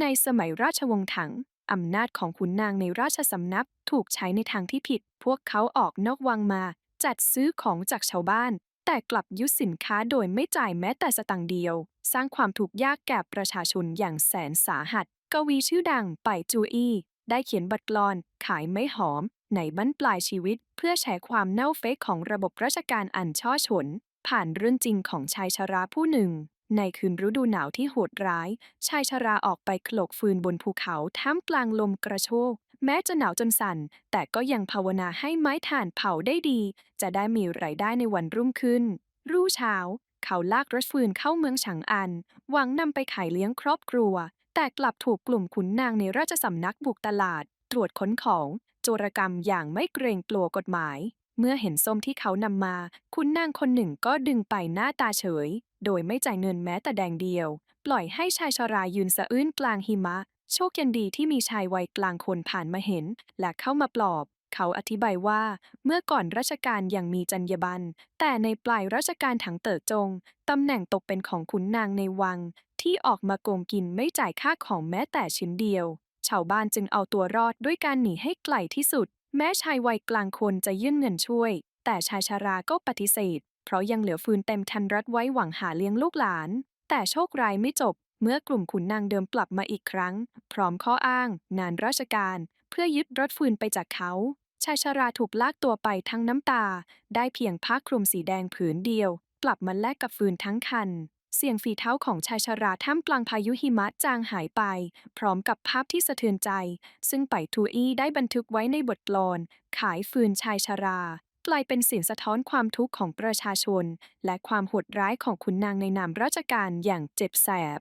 ในสมัยราชวงศ์ถัง อำนาจของขุนนางในราชสำนักถูกใช้ในทางที่ผิด พวกเขาออกนอกวังมา จัดซื้อของจากชาวบ้าน แต่กลับยึดสินค้าโดยไม่จ่ายแม้แต่สตังค์เดียว สร้างความทุกข์ยากแก่ประชาชนอย่างแสนสาหัส กวีชื่อดังไปจูอี้ได้เขียนบทกลอน ขายไม่หอม ในบั้นปลายชีวิต เพื่อแฉความเน่าเฟะของระบบราชการอันช่อฉนผ่านเรื่องจริงของชายชราผู้หนึ่ง ในคืนฤดูหนาวที่โหดร้าย ชายชราออกไปโขลกฟืนบนภูเขาท่ามกลางลมกระโชก แม้จะหนาวจนสั่น แต่ก็ยังภาวนาให้ไม้ถ่านเผาได้ดี จะได้มีรายได้ในวันรุ่งขึ้น รุ่งเช้า เขาลากรถฟืนเข้าเมืองฉางอัน หวังนำไปขายเลี้ยงครอบครัว แต่กลับถูกกลุ่มขุนนางในราชสำนักบุกตลาด ตรวจค้นของ โจรกรรมอย่างไม่เกรงกลัวกฎหมาย เมื่อเห็นส้มที่เขานำมา คุณนางคนหนึ่งก็ดึงไปหน้าตาเฉย โดยไม่จ่ายเงินแม้แต่แดงเดียว ปล่อยให้ชายชรายืนสะอื้นกลางหิมะ โชคยังดีที่มีชายวัยกลางคนผ่านมาเห็น และเข้ามาปลอบ เขาอธิบายว่า เมื่อก่อนราชการยังมีจรรยาบรรณแต่ในปลายราชการถังเต๋อจงตำแหน่งตกเป็นของขุนนางในวัง ที่ออกมาโกงกินไม่จ่ายค่าของแม้แต่ชิ้นเดียว ชาวบ้านจึงเอาตัวรอดด้วยการหนีให้ไกลที่สุด แม้ชายวัยกลางคนจะยื่นเงินช่วย แต่ชายชาราก็ปฏิเสธ เพราะยังเหลือฟืนเต็มทันรัดไว้หวังหาเลี้ยงลูกหลาน แต่โชคร้ายไม่จบ เมื่อกลุ่มขุนนางเดิมกลับมาอีกครั้ง พร้อมข้ออ้าง นานราชการ เพื่อยึดรถฟืนไปจากเขา ชายชาราถูกลากตัวไปทั้งน้ำตา ได้เพียงผ้าคลุมสีแดงผืนเดียว กลับมาแลกกับฟืนทั้งคัน เสียงฝีเท้าของชายชาราท่ามกลางพายุหิมะจางหายไป พร้อมกับภาพที่สะเทือนใจ ซึ่งไปทูอี้ได้บันทึกไว้ในบทกลอน ขายฟืนชายชารากลายเป็นเสียงสะท้อนความทุกข์ของประชาชน และความโหดร้ายของขุนนางในนามราชการอย่างเจ็บแสบ